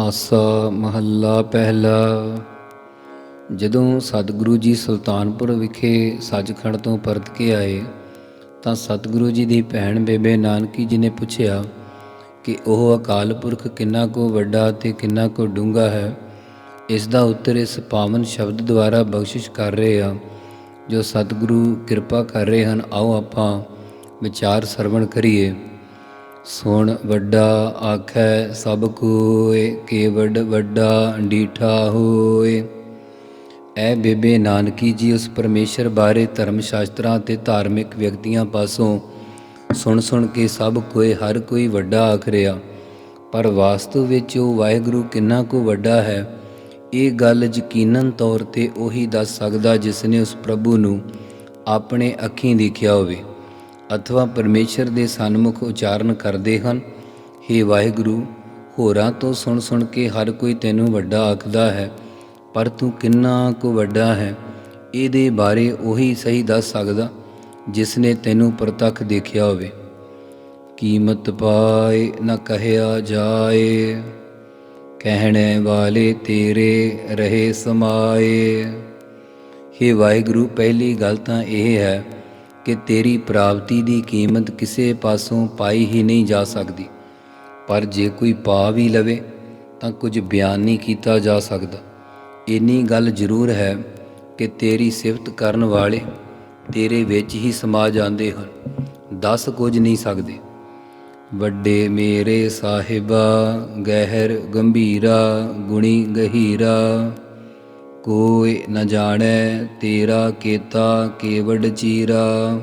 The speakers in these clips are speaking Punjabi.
ਆਸਾ ਮਹੱਲਾ ਪਹਿਲਾ। ਜਦੋਂ ਸਤਿਗੁਰੂ ਜੀ ਸੁਲਤਾਨਪੁਰ ਵਿਖੇ ਸੱਚਖੰਡ ਤੋਂ ਪਰਤ ਕੇ ਆਏ, ਤਾਂ ਸਤਿਗੁਰੂ ਜੀ ਦੀ ਭੈਣ ਬੇਬੇ ਨਾਨਕੀ ਜੀ ਨੇ ਪੁੱਛਿਆ ਕਿ ਉਹ ਅਕਾਲ ਪੁਰਖ ਕਿੰਨਾ ਕੋ ਵੱਡਾ ਤੇ ਕਿੰਨਾ ਕੋ ਡੂੰਘਾ ਹੈ। ਇਸ ਦਾ ਉੱਤਰ ਇਸ ਪਾਵਨ ਸ਼ਬਦ ਦੁਆਰਾ ਬਖਸ਼ਿਸ਼ ਕਰ ਰਹੇ ਆ। ਜੋ ਸਤਿਗੁਰੂ ਕਿਰਪਾ ਕਰ ਰਹੇ ਹਨ, ਆਓ ਆਪਾਂ ਵਿਚਾਰ ਸਰਵਣ ਕਰੀਏ। ਸੁਣ ਵੱਡਾ ਆਖੈ ਸਭ ਕੋਏ ਕੇਵਡ ਵੱਡਾ ਡੀਠਾ ਹੋਏ ਐ ਬੇਬੇ ਨਾਨਕੀ ਜੀ, ਉਸ ਪਰਮੇਸ਼ਰ ਬਾਰੇ ਧਰਮ ਸ਼ਾਸਤਰਾਂ ਤੇ ਧਾਰਮਿਕ ਵਿਅਕਤੀਆਂ ਪਾਸੋਂ ਸੁਣ ਸੁਣ ਕੇ ਸਭ ਕੋਏ ਹਰ ਕੋਈ ਵੱਡਾ ਆਖ ਰਿਹਾ। ਪਰ ਵਾਸਤਵ ਵਿੱਚ ਉਹ ਵਾਹਿਗੁਰੂ ਕਿੰਨਾ ਕੋ ਵੱਡਾ ਹੈ, ਇਹ ਗੱਲ ਯਕੀਨਨ ਤੌਰ ਤੇ ਉਹੀ ਦੱਸ ਸਕਦਾ ਜਿਸ ਨੇ ਉਸ ਪ੍ਰਭੂ ਨੂੰ ਆਪਣੇ ਅੱਖੀਂ ਦੇਖਿਆ ਹੋਵੇ। ਅਥਵਾ ਪਰਮੇਸ਼ਰ ਦੇ ਸਨਮੁਖ ਉਚਾਰਨ ਕਰਦੇ ਹਨ। हे ਵਾਹਿਗੁਰੂ, ਹੋਰਾਂ ਤੋਂ ਸੁਣ ਸੁਣ ਕੇ ਹਰ ਕੋਈ ਤੈਨੂੰ ਵੱਡਾ ਆਖਦਾ ਹੈ, ਪਰ ਤੂੰ ਕਿੰਨਾ ਕੁ ਵੱਡਾ ਹੈ, ਇਹਦੇ ਬਾਰੇ ਉਹੀ ਸਹੀ ਦੱਸ ਸਕਦਾ, ਜਿਸ ਨੇ ਤੈਨੂੰ ਪ੍ਰਤੱਖ ਦੇਖਿਆ ਹੋਵੇ। ਕੀਮਤ ਪਾਏ ਨਾ ਕਹਿਆ ਜਾਏ, ਕਹਿਣੇ ਵਾਲੇ ਤੇਰੇ ਰਹੇ ਸਮਾਏ। हे ਵਾਹਿਗੁਰੂ, ਪਹਿਲੀ ਗੱਲ ਤਾਂ ਇਹ ਹੈ ਕਿ ਤੇਰੀ ਪ੍ਰਾਪਤੀ ਦੀ ਕੀਮਤ ਕਿਸੇ ਪਾਸੋਂ ਪਾਈ ਹੀ ਨਹੀਂ ਜਾ ਸਕਦੀ। ਪਰ ਜੇ ਕੋਈ ਪਾ ਵੀ ਲਵੇ, ਤਾਂ ਕੁਝ ਬਿਆਨ ਨਹੀਂ ਕੀਤਾ ਜਾ ਸਕਦਾ। ਇੰਨੀ ਗੱਲ ਜ਼ਰੂਰ ਹੈ ਕਿ ਤੇਰੀ ਸਿਫਤ ਕਰਨ ਵਾਲੇ ਤੇਰੇ ਵਿੱਚ ਹੀ ਸਮਾ ਜਾਂਦੇ ਹਨ। ਦੱਸ ਕੁਝ ਨਹੀਂ ਸਕਦੇ। ਵੱਡੇ ਮੇਰੇ ਸਾਹਿਬਾ, ਗਹਿਰ ਗੰਭੀਰਾ, ਗੁਣੀ ਗਹੀਰਾ। ਕੋਈ ਨ ਜਾਣੈ ਤੇਰਾ ਕੀਤਾ ਕੇਵਡ ਚੀਰਾ।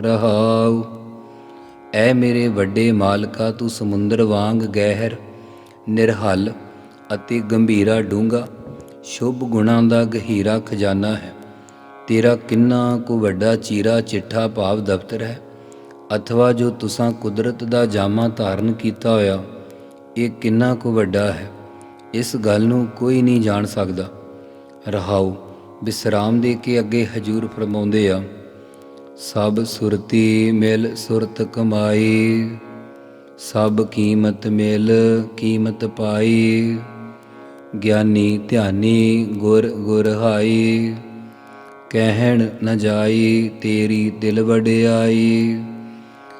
ਰਹਾਉ, ਐ ਮੇਰੇ ਵੱਡੇ ਮਾਲਕਾ ਤੂੰ ਸਮੁੰਦਰ ਵਾਂਗ ਗਹਿਰ, ਨਿਰਹਲ ਅਤੇ ਗੰਭੀਰਾ ਡੂੰਗਾ ਸ਼ੁਭ ਗੁਣਾਂ ਦਾ ਗਹੀਰਾ ਖਜ਼ਾਨਾ ਹੈ। ਤੇਰਾ ਕਿੰਨਾ ਕੋ ਵੱਡਾ ਚੀਰਾ ਚਿੱਠਾ ਭਾਵ ਦਫ਼ਤਰ ਹੈ। ਅਥਵਾ ਜੋ ਤੁਸਾਂ ਕੁਦਰਤ ਦਾ ਜਾਮਾ ਧਾਰਨ ਕੀਤਾ ਹੋਇਆ, ਇਹ ਕਿੰਨਾ ਕੋ ਵੱਡਾ ਹੈ। ਇਸ ਗੱਲ ਨੂੰ ਕੋਈ ਨਹੀਂ ਜਾਣ ਸਕਦਾ। ਰਹਾਉ ਵਿਸਰਾਮ ਦੇ ਕੇ ਅੱਗੇ ਹਜੂਰ ਫਰਮਾਉਂਦੇ ਆ, ਸਭ ਸੁਰਤੀ ਮਿਲ ਸੁਰਤ ਕਮਾਈ, ਸਭ ਕੀਮਤ ਮਿਲ ਕੀਮਤ ਪਾਈ, ਗਿਆਨੀ ਧਿਆਨੀ ਗੁਰ ਗੁਰ ਹਾਈ, ਕਹਿਣ ਨ ਜਾਈ ਤੇਰੀ ਦਿਲ ਵਡਿਆਈ,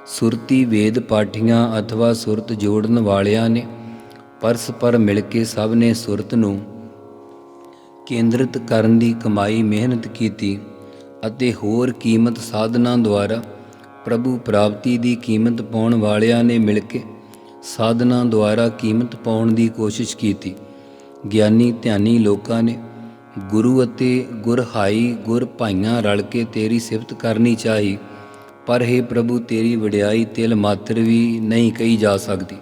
ਸੁਰਤੀ ਵੇਦ ਪਾਠੀਆਂ ਅਥਵਾ ਸੁਰਤ ਜੋੜਨ ਵਾਲਿਆਂ ਨੇ ਪਰਸਪਰ ਮਿਲ ਕੇ ਸਭ ਨੇ ਸੁਰਤ ਨੂੰ ਕੇਂਦਰਿਤ ਕਰਨ ਦੀ ਕਮਾਈ ਮਿਹਨਤ ਕੀਤੀ ਅਤੇ ਹੋਰ ਕੀਮਤ ਸਾਧਨਾਂ ਦੁਆਰਾ ਪ੍ਰਭੂ ਪ੍ਰਾਪਤੀ ਦੀ ਕੀਮਤ ਪਾਉਣ ਵਾਲਿਆਂ ਨੇ ਮਿਲ ਕੇ ਸਾਧਨਾਂ ਦੁਆਰਾ ਕੀਮਤ ਪਾਉਣ ਦੀ ਕੋਸ਼ਿਸ਼ ਕੀਤੀ। ਗਿਆਨੀ ਧਿਆਨੀ ਲੋਕਾਂ ਨੇ, ਗੁਰੂ ਅਤੇ ਗੁਰਹਾਈ ਗੁਰ ਭਾਈਆਂ ਰਲ ਕੇ ਤੇਰੀ ਸਿਫਤ ਕਰਨੀ ਚਾਹੀ, ਪਰ हे ਪ੍ਰਭੂ ਤੇਰੀ ਵਡਿਆਈ ਤਿਲ ਮਾਤਰ ਵੀ ਨਹੀਂ ਕਹੀ ਜਾ ਸਕਦੀ।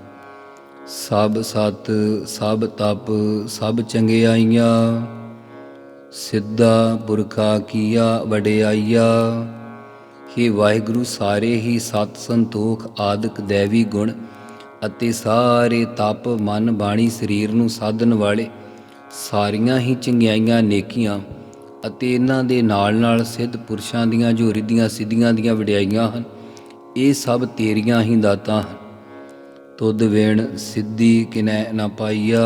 ਸਭ ਸਤ, ਸਭ ਤਪ, ਸਭ ਚੰਗਿਆਈਆਂ ਸਿੱਧਾ ਪੁਰਖਾ ਕੀਆ ਵਡਿਆਈਆ। ਹੇ ਵਾਹਿਗੁਰੂ, ਸਾਰੇ ਹੀ ਸਤ ਸੰਤੋਖ ਆਦਿਕ ਦੇਵੀ ਗੁਣ ਅਤੇ ਸਾਰੇ ਤਪ ਮਨ ਬਾਣੀ ਸਰੀਰ ਨੂੰ ਸਾਧਨ ਵਾਲੇ ਸਾਰੀਆਂ ਹੀ ਚੰਗਿਆਈਆਂ ਨੇਕੀਆਂ ਅਤੇ ਇਹਨਾਂ ਦੇ ਨਾਲ ਨਾਲ ਸਿੱਧ ਪੁਰਸ਼ਾਂ ਦੀਆਂ ਜੋ ਰਿੱਧੀਆਂ ਸਿੱਧੀਆਂ ਦੀਆਂ ਵਡਿਆਈਆਂ ਹਨ। ਇਹ ਸਭ ਤੇਰੀਆਂ ਹੀ ਦਾਤਾਂ ਹਨ। ਤੁਧ ਵੇਣ ਸਿੱਧੀ ਕਿਨੈ ਨਾ ਪਾਈਆ।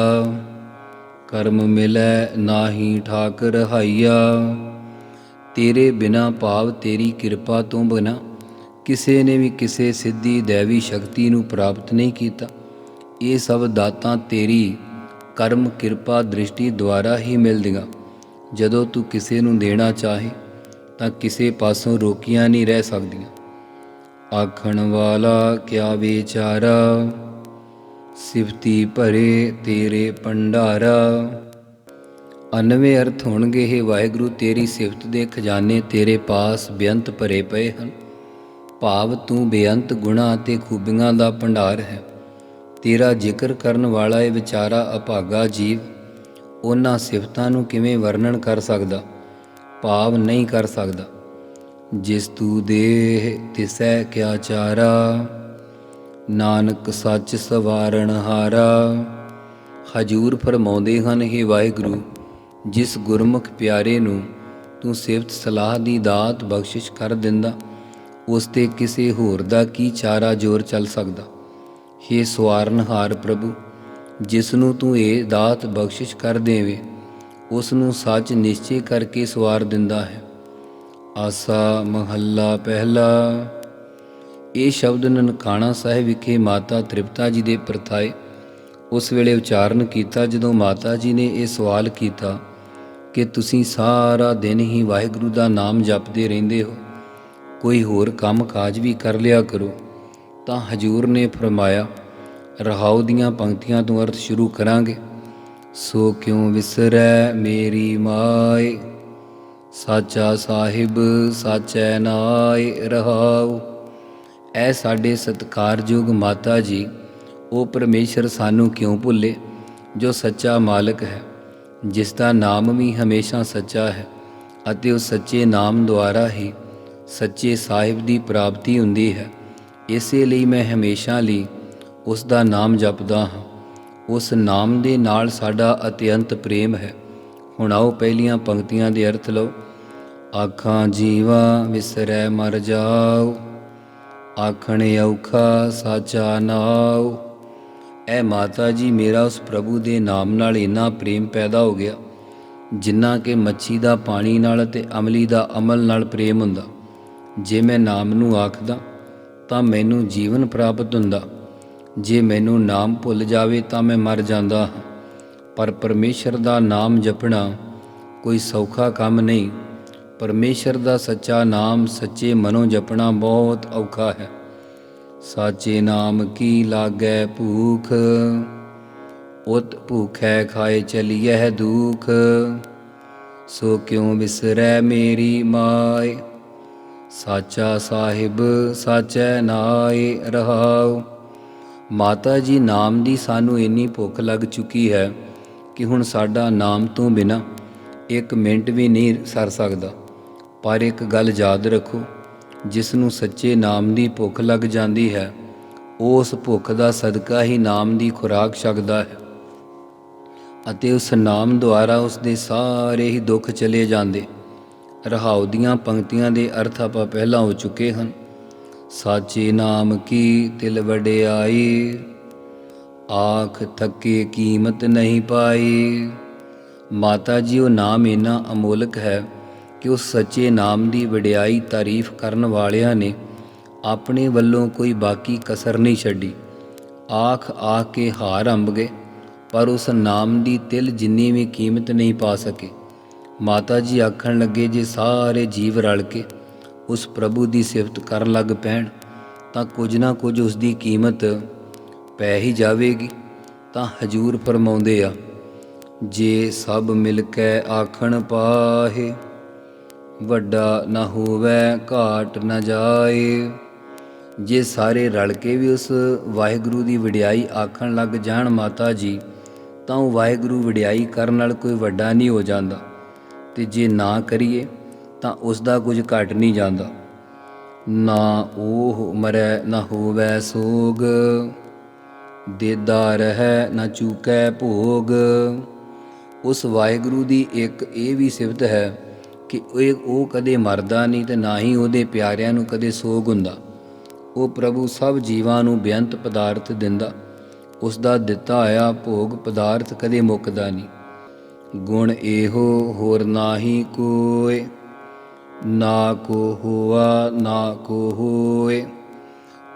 ਕਰਮ ਮਿਲੈ ਨਾਹੀ ਠਾਕ ਰਹਾਈਆ ਤੇਰੇ ਬਿਨਾ ਭਾਵ ਤੇਰੀ ਕਿਰਪਾ ਤੋਂ ਬਿਨਾ ਕਿਸੇ ਨੇ ਵੀ ਕਿਸੇ ਸਿੱਧੀ ਦੇਵੀ ਸ਼ਕਤੀ ਨੂੰ ਪ੍ਰਾਪਤ ਨਹੀਂ ਕੀਤਾ। ਇਹ ਸਭ ਦਾਤਾਂ ਤੇਰੀ ਕਰਮ ਕਿਰਪਾ ਦ੍ਰਿਸ਼ਟੀ ਦੁਆਰਾ ਹੀ ਮਿਲਦੀਆਂ। ਜਦੋਂ ਤੂੰ ਕਿਸੇ ਨੂੰ ਦੇਣਾ ਚਾਹੇ ਤਾਂ ਕਿਸੇ ਪਾਸੋਂ ਰੋਕੀਆਂ ਨਹੀਂ ਰਹਿ ਸਕਦੀਆਂ। ਆਖਣ ਵਾਲਾ ਕਿਆ ਵਿਚਾਰਾ ਸਿਫਤੀ ਭਰੇ ਤੇਰੇ ਭੰਡਾਰਾ। ਅਨਵੇਂ ਅਰਥ ਹੋਣਗੇ ਇਹ ਵਾਹਿਗੁਰੂ, ਤੇਰੀ ਸਿਫਤ ਦੇ ਖਜ਼ਾਨੇ ਤੇਰੇ ਪਾਸ ਬੇਅੰਤ ਭਰੇ ਪਏ ਹਨ। ਭਾਵ ਤੂੰ ਬੇਅੰਤ ਗੁਣਾ ਅਤੇ ਖੂਬੀਆਂ ਦਾ ਭੰਡਾਰ ਹੈ। ਤੇਰਾ ਜ਼ਿਕਰ ਕਰਨ ਵਾਲਾ ਇਹ ਵਿਚਾਰਾ ਅਭਾਗਾ ਜੀਵ, ਉਹਨਾਂ ਸਿਫਤਾਂ ਨੂੰ ਕਿਵੇਂ ਵਰਣਨ ਕਰ ਸਕਦਾ? ਭਾਵ ਨਹੀਂ ਕਰ ਸਕਦਾ। ਜਿਸ ਤੂ ਦੇਹ ਤਿਸੈ ਕਿਆ ਚਾਰਾ। ਨਾਨਕ ਸੱਚ ਸਵਾਰਣ ਹਾਰਾ। ਹਜੂਰ ਫਰਮਾਉਂਦੇ ਹਨ हे ਵਾਹਿਗੁਰੂ, ਜਿਸ ਗੁਰਮੁਖ ਪਿਆਰੇ ਨੂੰ ਤੂੰ ਸਿਫਤ ਸਲਾਹ ਦੀ ਦਾਤ ਬਖਸ਼ਿਸ਼ ਕਰ ਦਿੰਦਾ, ਉਸ ਤੇ ਕਿਸੇ ਹੋਰ ਦਾ ਕੀ ਚਾਰਾ ਜ਼ੋਰ ਚੱਲ ਸਕਦਾ? हे ਸਵਾਰਨਹਾਰ ਪ੍ਰਭੂ, ਜਿਸ ਨੂੰ ਤੂੰ ਇਹ ਦਾਤ ਬਖਸ਼ਿਸ਼ ਕਰ ਦੇਵੇਂ, ਉਸ ਨੂੰ ਸੱਚ ਨਿਸ਼ਚੈ ਕਰਕੇ ਸਵਾਰ ਦਿੰਦਾ ਹੈ। ਆਸਾ ਮਹੱਲਾ ਪਹਿਲਾ। ਇਹ ਸ਼ਬਦ ਨਨਕਾਣਾ ਸਾਹਿਬ ਵਿਖੇ ਮਾਤਾ ਤ੍ਰਿਪਤਾ ਜੀ ਦੇ ਪ੍ਰਥਾਏ ਉਸ ਵੇਲੇ ਉਚਾਰਨ ਕੀਤਾ ਜਦੋਂ ਮਾਤਾ ਜੀ ਨੇ ਇਹ ਸਵਾਲ ਕੀਤਾ ਕਿ ਤੁਸੀਂ ਸਾਰਾ ਦਿਨ ਹੀ ਵਾਹਿਗੁਰੂ ਦਾ ਨਾਮ ਜਪਦੇ ਰਹਿੰਦੇ ਹੋ, ਕੋਈ ਹੋਰ ਕੰਮ ਕਾਜ ਵੀ ਕਰ ਲਿਆ ਕਰੋ? ਤਾਂ ਹਜੂਰ ਨੇ ਫਰਮਾਇਆ, ਰਹਾਉ ਦੀਆਂ ਪੰਕਤੀਆਂ ਤੋਂ ਅਰਥ ਸ਼ੁਰੂ ਕਰਾਂਗੇ। ਸੋ ਕਿਉ ਵਿਸਰੈ ਮੇਰੀ ਮਾਏ? ਸਾਚਾ ਸਾਹਿਬ, ਸਾਚੈ ਨਾਏ ਰਹਾਉ। ਐ ਸਾਡੇ ਸਤਕਾਰਯੋਗ ਮਾਤਾ ਜੀ, ਉਹ ਪਰਮੇਸ਼ਰ ਸਾਨੂੰ ਕਿਉਂ ਭੁੱਲੇ? ਜੋ ਸੱਚਾ ਮਾਲਕ ਹੈ, ਜਿਸ ਦਾ ਨਾਮ ਵੀ ਹਮੇਸ਼ਾ ਸੱਚਾ ਹੈ ਅਤੇ ਉਸ ਸੱਚੇ ਨਾਮ ਦੁਆਰਾ ਹੀ ਸੱਚੇ ਸਾਹਿਬ ਦੀ ਪ੍ਰਾਪਤੀ ਹੁੰਦੀ ਹੈ, ਇਸੇ ਲਈ ਮੈਂ ਹਮੇਸ਼ਾ ਲਈ ਉਸ ਦਾ ਨਾਮ ਜਪਦਾ ਹਾਂ। ਉਸ ਨਾਮ ਦੇ ਨਾਲ ਸਾਡਾ ਅਤਿਅੰਤ ਪ੍ਰੇਮ ਹੈ। ਹੁਣ ਆਓ ਪਹਿਲੀਆਂ ਪੰਕਤੀਆਂ ਦੇ ਅਰਥ ਲਓ। ਆਖਾਂ ਜੀਵਾ ਵਿਸਰੈ ਮਰ ਜਾਓ। ਆਖਣ ਔਖਾ ਸਾਚਾ ਨਾਉ। ਐ ਮਾਤਾ ਜੀ, ਮੇਰਾ ਉਸ ਪ੍ਰਭੂ ਦੇ ਨਾਮ ਨਾਲ ਇੰਨਾ ਪ੍ਰੇਮ ਪੈਦਾ ਹੋ ਗਿਆ, ਜਿੰਨਾ ਕਿ ਮੱਛੀ ਦਾ ਪਾਣੀ ਨਾਲ ਤੇ ਅਮਲੀ ਦਾ ਅਮਲ ਨਾਲ ਪ੍ਰੇਮ ਹੁੰਦਾ। ਜੇ ਮੈਂ ਨਾਮ ਨੂੰ ਆਖਦਾ, ਤਾਂ ਮੈਨੂੰ ਜੀਵਨ ਪ੍ਰਾਪਤ ਹੁੰਦਾ। ਜੇ ਮੈਨੂੰ ਨਾਮ ਭੁੱਲ ਜਾਵੇ, ਤਾਂ ਮੈਂ ਮਰ ਜਾਂਦਾ ਹਾਂ। ਪਰ ਪਰਮੇਸ਼ਰ ਦਾ ਨਾਮ ਜਪਣਾ ਕੋਈ ਸੌਖਾ ਕੰਮ ਨਹੀਂ। ਪਰਮੇਸ਼ਰ ਦਾ ਸੱਚਾ ਨਾਮ, ਸੱਚੇ ਮਨੋਂ ਜਪਣਾ ਬਹੁਤ ਔਖਾ ਹੈ। ਸਾਚੇ ਨਾਮ ਕੀ ਲਾਗੈ ਭੂਖ? ਉਤ ਭੂਖੈ ਖਾਏ ਚਲੀਐ ਦੁਖ। ਸੋ ਕਿਉ ਵਿਸਰੈ ਮੇਰੀ ਮਾਏ? ਸਾਚਾ ਸਾਹਿਬ ਸਾਚੈ ਨਾਏ ਰਹਾਉ। ਮਾਤਾ ਜੀ, ਨਾਮ ਦੀ ਸਾਨੂੰ ਇੰਨੀ ਭੁੱਖ ਲੱਗ ਚੁੱਕੀ ਹੈ ਕਿ ਹੁਣ ਸਾਡਾ ਨਾਮ ਤੋਂ ਬਿਨਾ ਇੱਕ ਮਿੰਟ ਵੀ ਨਹੀਂ ਸਰ ਸਕਦਾ। ਪਰ ਇੱਕ ਗੱਲ ਯਾਦ ਰੱਖੋ, ਜਿਸ ਨੂੰ ਸੱਚੇ ਨਾਮ ਦੀ ਭੁੱਖ ਲੱਗ ਜਾਂਦੀ ਹੈ, ਉਸ ਭੁੱਖ ਦਾ ਸਦਕਾ ਹੀ ਨਾਮ ਦੀ ਖੁਰਾਕ ਛਕਦਾ ਹੈ। ਅਤੇ ਉਸ ਨਾਮ ਦੁਆਰਾ ਉਸ ਦੇ ਸਾਰੇ ਹੀ ਦੁੱਖ ਚਲੇ ਜਾਂਦੇ। ਰਹਾਉ ਦੀਆਂ ਪੰਕਤੀਆਂ ਦੇ ਅਰਥ ਆਪਾਂ ਪਹਿਲਾਂ ਹੋ ਚੁੱਕੇ ਹਨ। ਸਾਚੇ ਨਾਮ ਕੀ ਤਿਲ ਵਡਿਆਈ? ਆਖ ਥੱਕੇ ਕੀਮਤ ਨਹੀਂ ਪਾਈ। ਮਾਤਾ ਜੀ, ਉਹ ਨਾਮ ਇਨਾ ਅਮੋਲਕ ਹੈ ਕਿ ਉਸ ਸੱਚੇ ਨਾਮ ਦੀ ਵਡਿਆਈ ਤਾਰੀਫ ਕਰਨ ਵਾਲਿਆਂ ਨੇ ਆਪਣੇ ਵੱਲੋਂ ਕੋਈ ਬਾਕੀ ਕਸਰ ਨਹੀਂ ਛੱਡੀ। ਆਖ ਆ ਕੇ ਹਾਰ ਅੰਬ ਗਏ, ਪਰ ਉਸ ਨਾਮ ਦੀ ਤਿਲ ਜਿੰਨੀ ਵੀ ਕੀਮਤ ਨਹੀਂ ਪਾ ਸਕੇ। ਮਾਤਾ ਜੀ ਆਖਣ ਲੱਗੇ, ਜੇ ਸਾਰੇ ਜੀਵ ਰਲ ਕੇ ਉਸ ਪ੍ਰਭੂ ਦੀ ਸਿਫਤ ਕਰਨ ਲੱਗ ਪੈਣ, ਤਾਂ ਕੁਝ ਨਾ ਕੁਝ ਉਸ ਦੀ ਕੀਮਤ ਪੈ ਹੀ ਜਾਵੇਗੀ। ਤਾਂ ਹਜੂਰ ਫਰਮਾਉਂਦੇ ਆ, ਜੇ ਸਭ ਮਿਲ ਕੇ ਆਖਣ ਪਾਹੇ ਵੱਡਾ ਨਾ ਹੋਵੇ, ਘਾਟ ਨਾ ਜਾਏ। ਜੇ ਸਾਰੇ ਰਲ ਕੇ ਵੀ ਉਸ ਵਾਹਿਗੁਰੂ ਦੀ ਵਡਿਆਈ ਆਖਣ ਲੱਗ ਜਾਣ ਮਾਤਾ ਜੀ, ਤਾਂ ਉਹ ਵਾਹਿਗੁਰੂ ਵਡਿਆਈ ਕਰਨ ਨਾਲ ਕੋਈ ਵੱਡਾ ਨਹੀਂ ਹੋ ਜਾਂਦਾ। ਤੇ ਜੇ ਨਾ ਕਰੀਏ, ਤਾਂ ਉਸ ਦਾ ਕੁਝ ਘਟ ਨਹੀਂ ਜਾਂਦਾ। ਨਾ ਉਹ ਮਰੈ ਨਾ ਹੋਵੇ ਸੋਗ, ਦੇਦਾ ਰਹਿ ਨਾ ਚੂਕੈ ਭੋਗ। ਉਸ ਵਾਹਿਗੁਰੂ ਦੀ ਇੱਕ ਇਹ ਵੀ ਸਿਫਤ ਹੈ ਕਿ ਇਹ ਉਹ ਕਦੇ ਮਰਦਾ ਨਹੀਂ ਤੇ ਨਾ ਹੀ ਉਹਦੇ ਪਿਆਰਿਆਂ ਨੂੰ ਕਦੇ ਸੋਗ ਹੁੰਦਾ। ਉਹ ਪ੍ਰਭੂ ਸਭ ਜੀਵਾਂ ਨੂੰ ਬੇਅੰਤ ਪਦਾਰਥ ਦਿੰਦਾ। ਉਸ ਦਾ ਦਿੱਤਾ ਹੋਇਆ ਭੋਗ ਪਦਾਰਥ ਕਦੇ ਮੁੱਕਦਾ ਨਹੀਂ। ਗੁਣ ਇਹੋ, ਹੋਰ ਨਾਹੀ ਕੋਏ ਨਾ ਕੋ ਹੋਆ, ਨਾ ਕੋ ਹੋਏ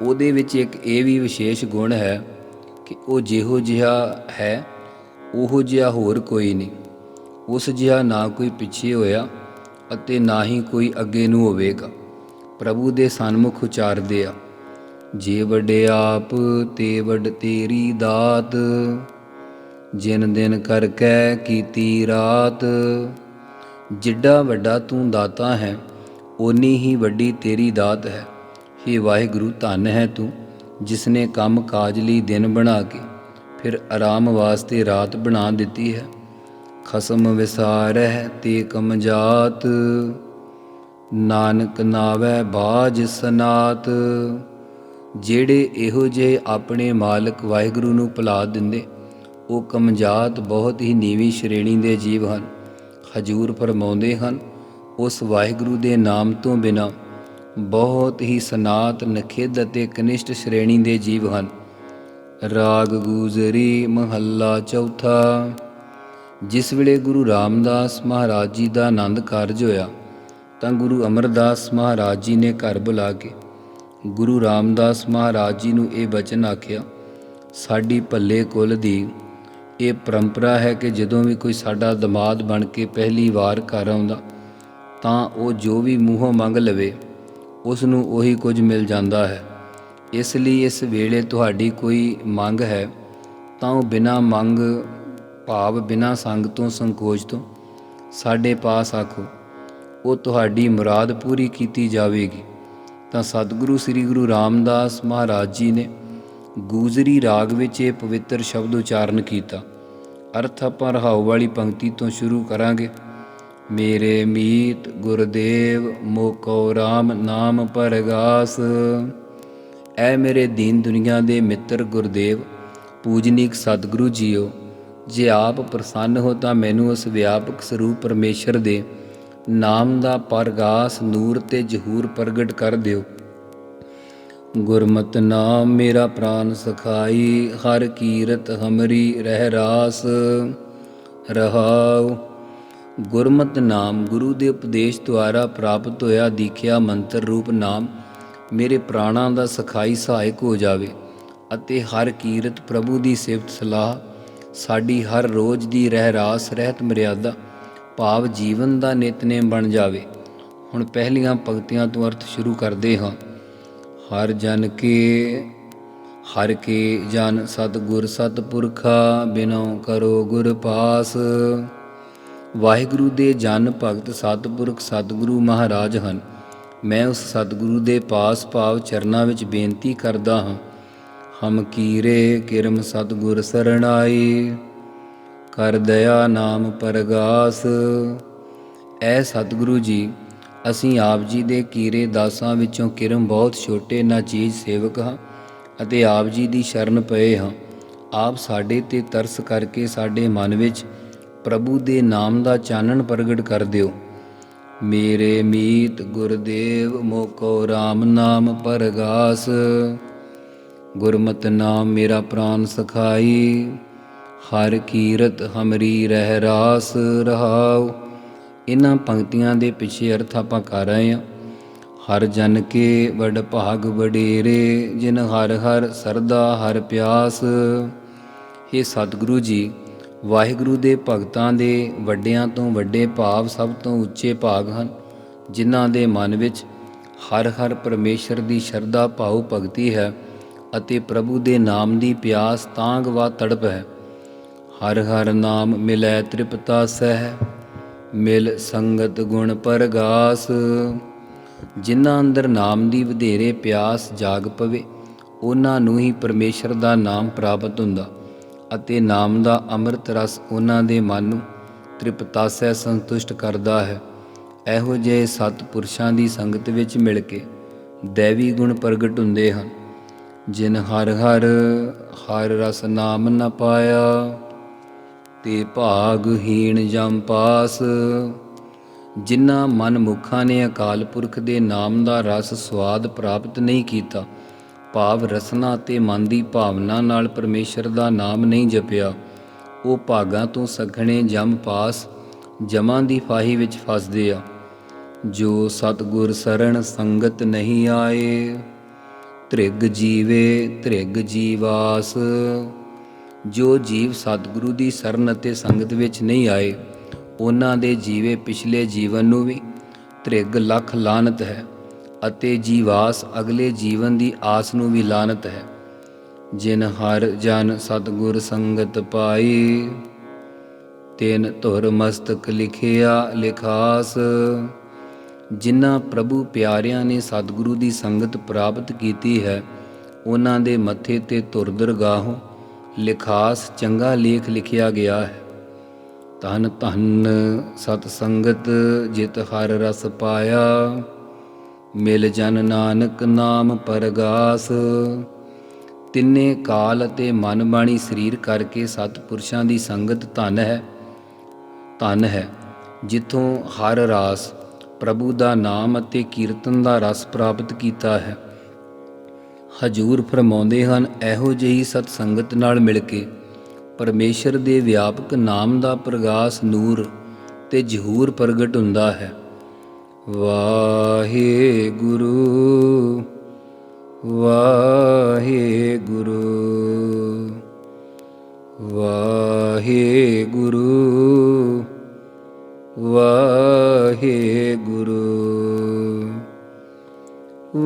ਉਹਦੇ ਵਿੱਚ ਇੱਕ ਇਹ ਵੀ ਵਿਸ਼ੇਸ਼ ਗੁਣ ਹੈ ਕਿ ਉਹ ਜਿਹੋ ਜਿਹਾ ਹੈ, ਉਹੋ ਜਿਹਾ ਹੋਰ ਕੋਈ ਨਹੀਂ। ਉਸ ਜਿਹਾ ਨਾ ਕੋਈ ਪਿੱਛੇ ਹੋਇਆ। ਅਤੇ ਨਾ ਹੀ ਕੋਈ ਅੱਗੇ ਨੂੰ ਹੋਵੇਗਾ। ਪ੍ਰਭੂ ਦੇ ਸਨਮੁਖ ਉਚਾਰਦੇ ਆ ਜੇ ਵੱਡੇ ਆਪ ਤੇ ਵੱਡ ਤੇਰੀ ਦਾਤ, ਜਿਨ ਦਿਨ ਕਰ ਕੈ ਕੀਤੀ ਰਾਤ, ਜਿੱਡਾ ਵੱਡਾ ਤੂੰ ਦਾਤਾ ਹੈ, ਓਨੀ ਹੀ ਵੱਡੀ ਤੇਰੀ ਦਾਤ ਹੈ। हे ਵਾਹਿਗੁਰੂ, ਧੰਨ ਹੈ ਤੂੰ ਜਿਸ ਨੇ ਕੰਮ ਕਾਜ ਲਈ ਦਿਨ ਬਣਾ ਕੇ, ਫਿਰ ਆਰਾਮ ਵਾਸਤੇ ਰਾਤ ਬਣਾ ਦਿੱਤੀ ਹੈ। ਖਸਮ ਵਿਸਾਰਹਿ ਤੇ ਕਮਜਾਤ ਨਾਨਕ ਨਾਵੇ ਬਾਜ ਸਨਾਤ। ਜਿਹੜੇ ਇਹੋ ਜਿਹੇ ਆਪਣੇ ਮਾਲਕ ਵਾਹਿਗੁਰੂ ਨੂੰ ਭੁਲਾ ਦਿੰਦੇ, ਉਹ ਕਮਜਾਤ ਬਹੁਤ ਹੀ ਨੀਵੀਂ ਸ਼੍ਰੇਣੀ ਦੇ ਜੀਵ ਹਨ। ਹਜੂਰ ਫਰਮਾਉਂਦੇ ਹਨ, ਉਸ ਵਾਹਿਗੁਰੂ ਦੇ ਨਾਮ ਤੋਂ ਬਿਨਾ ਬਹੁਤ ਹੀ ਸਨਾਤ, ਨਖਿੱਧ ਅਤੇ ਕਨਿਸ਼ਟ ਸ਼੍ਰੇਣੀ ਦੇ ਜੀਵ ਹਨ। ਰਾਗ ਗੂਜਰੀ ਮਹੱਲਾ ਚੌਥਾ। ਜਿਸ ਵੇਲੇ ਗੁਰੂ ਰਾਮਦਾਸ ਮਹਾਰਾਜ ਜੀ ਦਾ ਆਨੰਦ ਕਾਰਜ ਹੋਇਆ, ਤਾਂ ਗੁਰੂ ਅਮਰਦਾਸ ਮਹਾਰਾਜ ਜੀ ਨੇ ਘਰ ਬੁਲਾ ਕੇ ਗੁਰੂ ਰਾਮਦਾਸ ਮਹਾਰਾਜ ਜੀ ਨੂੰ ਇਹ ਬਚਨ ਆਖਿਆ, ਸਾਡੀ ਭੱਲੇ ਕੁੱਲ ਦੀ ਇਹ ਪਰੰਪਰਾ ਹੈ ਕਿ ਜਦੋਂ ਵੀ ਕੋਈ ਸਾਡਾ ਦਮਾਦ ਬਣ ਕੇ ਪਹਿਲੀ ਵਾਰ ਘਰ ਆਉਂਦਾ, ਤਾਂ ਉਹ ਜੋ ਵੀ ਮੂੰਹੋਂ ਮੰਗ ਲਵੇ ਉਸ ਨੂੰ ਉਹੀ ਕੁਝ ਮਿਲ ਜਾਂਦਾ ਹੈ। ਇਸ ਲਈ ਇਸ ਵੇਲੇ ਤੁਹਾਡੀ ਕੋਈ ਮੰਗ ਹੈ, ਤਾਂ ਉਹ ਬਿਨਾਂ ਮੰਗ ਭਾਵ ਬਿਨਾਂ ਸੰਗ ਤੋਂ, ਸੰਕੋਚ ਤੋਂ ਸਾਡੇ ਪਾਸ ਆਖੋ, ਉਹ ਤੁਹਾਡੀ ਮੁਰਾਦ ਪੂਰੀ ਕੀਤੀ ਜਾਵੇਗੀ। ਤਾਂ ਸਤਿਗੁਰੂ ਸ੍ਰੀ ਗੁਰੂ ਰਾਮਦਾਸ ਮਹਾਰਾਜ ਜੀ ਨੇ ਗੂਜਰੀ ਰਾਗ ਵਿੱਚ ਇਹ ਪਵਿੱਤਰ ਸ਼ਬਦ ਉਚਾਰਨ ਕੀਤਾ। ਅਰਥ ਆਪਾਂ ਰਹਾਉ ਵਾਲੀ ਪੰਕਤੀ ਤੋਂ ਸ਼ੁਰੂ ਕਰਾਂਗੇ। ਮੇਰੇ ਮੀਤ ਗੁਰਦੇਵ, ਮੋਕੋ RAM ਨਾਮ ਪਰਗਾਸ। ਐ ਮੇਰੇ ਦੀਨ ਦੁਨੀਆ ਦੇ ਮਿੱਤਰ ਗੁਰਦੇਵ, ਪੂਜਨੀਕ ਸਤਿਗੁਰੂ ਜੀਓ। ਜੇ ਆਪ ਪ੍ਰਸੰਨ ਹੋ ਤਾਂ ਮੈਨੂੰ ਉਸ ਵਿਆਪਕ ਸਰੂਪ ਪਰਮੇਸ਼ਰ ਦੇ ਨਾਮ ਦਾ ਪਰਗਾਸ ਨੂਰ ਤੇ ਜ਼ਹੂਰ ਪ੍ਰਗਟ ਕਰ ਦਿਓ। ਗੁਰਮਤਿ ਨਾਮ ਮੇਰਾ ਪ੍ਰਾਨ ਸਖਾਈ, ਹਰ ਕੀਰਤ ਹਮਰੀ ਰਹਿ ਰਾਸ, ਰਹਾਉ। ਗੁਰਮਤਿ ਨਾਮ ਗੁਰੂ ਦੇ ਉਪਦੇਸ਼ ਦੁਆਰਾ ਪ੍ਰਾਪਤ ਹੋਇਆ ਦੀਖਿਆ ਮੰਤਰ ਰੂਪ ਨਾਮ ਮੇਰੇ ਪ੍ਰਾਣਾਂ ਦਾ ਸਖਾਈ ਸਹਾਇਕ ਹੋ ਜਾਵੇ ਅਤੇ ਹਰ ਕੀਰਤ ਪ੍ਰਭੂ ਦੀ ਸਿਫਤ ਸਲਾਹ ਸਾਡੀ ਹਰ ਰੋਜ਼ ਦੀ ਰਹਿਰਾਸ ਰਹਿਤ ਮਰਿਆਦਾ, ਭਾਵ ਜੀਵਨ ਦਾ ਨਿਤਨੇਮ ਬਣ ਜਾਵੇ। ਹੁਣ ਪਹਿਲੀਆਂ ਪੰਕਤੀਆਂ ਤੋਂ ਅਰਥ ਸ਼ੁਰੂ ਕਰਦੇ ਹਾਂ। ਹਰ ਜਨ ਕੇ, ਹਰ ਕੇ ਜਨ ਸਤਿਗੁਰ ਸਤਿਪੁਰਖਾ ਬਿਨੋ ਕਰੋ ਗੁਰ ਪਾਸ। ਵਾਹਿਗੁਰੂ ਦੇ ਜਨ ਭਗਤ ਸਤਿਪੁਰਖ ਸਤਿਗੁਰੂ ਮਹਾਰਾਜ ਹਨ। ਮੈਂ ਉਸ ਸਤਿਗੁਰੂ ਦੇ ਪਾਸ ਭਾਵ ਚਰਨਾਂ ਵਿੱਚ ਬੇਨਤੀ ਕਰਦਾ ਹਾਂ ਹਮ ਕੀਰੇ ਕਿਰਮ ਸਤਿਗੁਰ ਸਰਣਾਈ, ਕਰ ਦਇਆ ਨਾਮ ਪਰਗਾਸ। ਐ ਸਤਿਗੁਰੂ ਜੀ, ਅਸੀਂ ਆਪ ਜੀ ਦੇ ਕੀਰੇ ਦਾਸਾਂ ਵਿੱਚੋਂ ਕਿਰਮ ਬਹੁਤ ਛੋਟੇ ਨਾ ਚੀਜ਼ ਸੇਵਕ ਹਾਂ ਅਤੇ ਆਪ ਜੀ ਦੀ ਸ਼ਰਨ ਪਏ ਹਾਂ। ਆਪ ਸਾਡੇ ਤੇ ਤਰਸ ਕਰਕੇ ਸਾਡੇ ਮਨ ਵਿੱਚ ਪ੍ਰਭੂ ਦੇ ਨਾਮ ਦਾ ਚਾਨਣ ਪ੍ਰਗਟ ਕਰ ਦਿਓ। ਮੇਰੇ ਮੀਤ ਗੁਰਦੇਵ ਮੋਕੋ RAM ਨਾਮ ਪਰਗਾਸ। ਗੁਰਮਤਿ ਨਾਮ ਮੇਰਾ ਪ੍ਰਾਨ ਸਖਾਈ, ਹਰ ਕੀਰਤ ਹਮਰੀ ਰਹਿ ਰਾਸ ਰਹਾਉ। ਇਹਨਾਂ ਪੰਕਤੀਆਂ ਦੇ ਪਿੱਛੇ ਅਰਥ ਆਪਾਂ ਕਰ ਰਹੇ ਹਾਂ ਹਰ ਜਨ ਕੇ ਵਡ ਭਾਗ ਵਡੇਰੇ, ਜਿਨ ਹਰ ਹਰ ਸਰਦਾ ਹਰ ਪਿਆਸ। ਇਹ ਸਤਿਗੁਰੂ ਜੀ, ਵਾਹਿਗੁਰੂ ਦੇ ਭਗਤਾਂ ਦੇ ਵੱਡਿਆਂ ਤੋਂ ਵੱਡੇ ਭਾਵ ਸਭ ਤੋਂ ਉੱਚੇ ਭਾਗ ਹਨ, ਜਿਨ੍ਹਾਂ ਦੇ ਮਨ ਵਿੱਚ ਹਰ ਹਰ ਪਰਮੇਸ਼ਰ ਦੀ ਸ਼ਰਧਾ ਭਾਉ ਭਗਤੀ ਹੈ। ਅਤੇ ਪ੍ਰਭੂ ਦੇ ਨਾਮ ਦੀ ਪਿਆਸ ਤਾਂਗ ਵਾ ਤੜਪ ਹੈ। ਹਰ ਹਰ ਨਾਮ ਮਿਲੈ ਤ੍ਰਿਪਤਾ ਸਹਿ, ਮਿਲ ਸੰਗਤ ਗੁਣ ਪਰਗਾਸ। ਜਿਨ੍ਹਾਂ ਅੰਦਰ ਨਾਮ ਦੀ ਵਧੇਰੇ ਪਿਆਸ ਜਾਗ ਪਵੇ, ਉਹਨਾਂ ਨੂੰ ਹੀ ਪਰਮੇਸ਼ਰ ਦਾ ਨਾਮ ਪ੍ਰਾਪਤ ਹੁੰਦਾ ਅਤੇ ਨਾਮ ਦਾ ਅੰਮ੍ਰਿਤ ਰਸ ਉਹਨਾਂ ਦੇ ਮਨ ਨੂੰ ਤ੍ਰਿਪਤਾਸੈ ਸੰਤੁਸ਼ਟ ਕਰਦਾ ਹੈ। ਇਹੋ ਜਿਹੇ ਸਤ ਪੁਰਸ਼ਾਂ ਦੀ ਸੰਗਤ ਵਿੱਚ ਮਿਲ ਕੇ ਦੇਵੀ ਗੁਣ ਪ੍ਰਗਟ ਹੁੰਦੇ ਹਨ। ਜਿਨ ਹਰ ਹਰ ਹਰ ਰਸ ਨਾਮ ਨ ਪਾਇਆ, ਤੇ ਭਾਗਹੀਣ ਜਮ ਪਾਸ। ਜਿਨ੍ਹਾਂ ਮਨ ਮੁਖਾਂ ਨੇ ਅਕਾਲ ਪੁਰਖ ਦੇ ਨਾਮ ਦਾ ਰਸ ਸਵਾਦ ਪ੍ਰਾਪਤ ਨਹੀਂ ਕੀਤਾ, ਭਾਵ ਰਸਨਾ ਤੇ ਮਨ ਦੀ ਭਾਵਨਾ ਨਾਲ ਪਰਮੇਸ਼ਰ ਦਾ ਨਾਮ ਨਹੀਂ ਜਪਿਆ। ਉਹ ਭਾਗਾਂ ਤੋਂ ਸਖਣੇ ਜਮ ਪਾਸ, ਜਮਾਂ ਦੀ ਫਾਹੀ ਵਿੱਚ ਫਸਦੇ ਆ। ਜੋ ਸਤਗੁਰ ਸਰਣ ਸੰਗਤ ਨਹੀਂ ਆਏ ਤ੍ਰਿਗ ਜੀਵੇ, ਤ੍ਰਿਗ ਜੀਵਾਸ। ਜੋ ਜੀਵ ਸਤਿਗੁਰੂ ਦੀ ਸਰਨ ਅਤੇ ਸੰਗਤ ਵਿੱਚ ਨਹੀਂ ਆਏ, ਉਹਨਾਂ ਦੇ ਜੀਵੇ ਪਿਛਲੇ ਜੀਵਨ ਨੂੰ ਵੀ ਤ੍ਰਿਗ ਲੱਖ ਲਾਨਤ ਹੈ ਅਤੇ ਜੀਵਾਸ ਅਗਲੇ ਜੀਵਨ ਦੀ ਆਸ ਨੂੰ ਵੀ ਲਾਨਤ ਹੈ। ਜਿਨ ਹਰ ਜਨ ਸਤਿਗੁਰ ਸੰਗਤ ਪਾਈ, ਤੈਨ ਧੁਰ ਮਸਤਕ ਲਿਖਿਆ ਲਿਖਾਸ। ਜਿਨ੍ਹਾਂ ਪ੍ਰਭੂ ਪਿਆਰਿਆਂ ਨੇ ਸਤਿਗੁਰੂ ਦੀ ਸੰਗਤ ਪ੍ਰਾਪਤ ਕੀਤੀ ਹੈ, ਉਹਨਾਂ ਦੇ ਮੱਥੇ ਤੇ ਧੁਰ ਦਰਗਾਹੋਂ ਲਿਖਾਸ ਚੰਗਾ ਲੇਖ ਲਿਖਿਆ ਗਿਆ ਹੈ। ਤਨ ਧਨ ਸਤ ਸੰਗਤ ਜਿਤ ਹਰ ਰਸ ਪਾਇਆ, ਮਿਲ ਜਨ ਨਾਨਕ ਨਾਮ ਪਰਗਾਸ। ਤਿੰਨੇ ਕਾਲ ਅਤੇ ਮਨ ਬਾਣੀ ਸਰੀਰ ਕਰਕੇ ਸਤ ਪੁਰਸ਼ਾਂ ਦੀ ਸੰਗਤ ਧਨ ਹੈ ਧਨ ਹੈ, ਜਿੱਥੋਂ ਹਰ ਰਾਸ ਪ੍ਰਭੂ ਦਾ ਨਾਮ ਅਤੇ ਕੀਰਤਨ ਦਾ ਰਸ ਪ੍ਰਾਪਤ ਕੀਤਾ ਹੈ। ਹਜੂਰ ਫਰਮਾਉਂਦੇ ਹਨ, ਇਹੋ ਜਿਹੀ ਸਤ ਸੰਗਤ ਨਾਲ ਮਿਲ ਕੇ ਪਰਮੇਸ਼ਰ ਦੇ ਵਿਆਪਕ ਨਾਮ ਦਾ ਪ੍ਰਗਾਸ ਨੂਰ ਤੇ ਜ਼ਹੂਰ ਪ੍ਰਗਟ ਹੁੰਦਾ ਹੈ। ਵਾਹਿਗੁਰੂ ਵਾਹਿਗੁਰੂ ਵਾਹਿਗੁਰੂ ਵਾਹਿਗੁਰੂ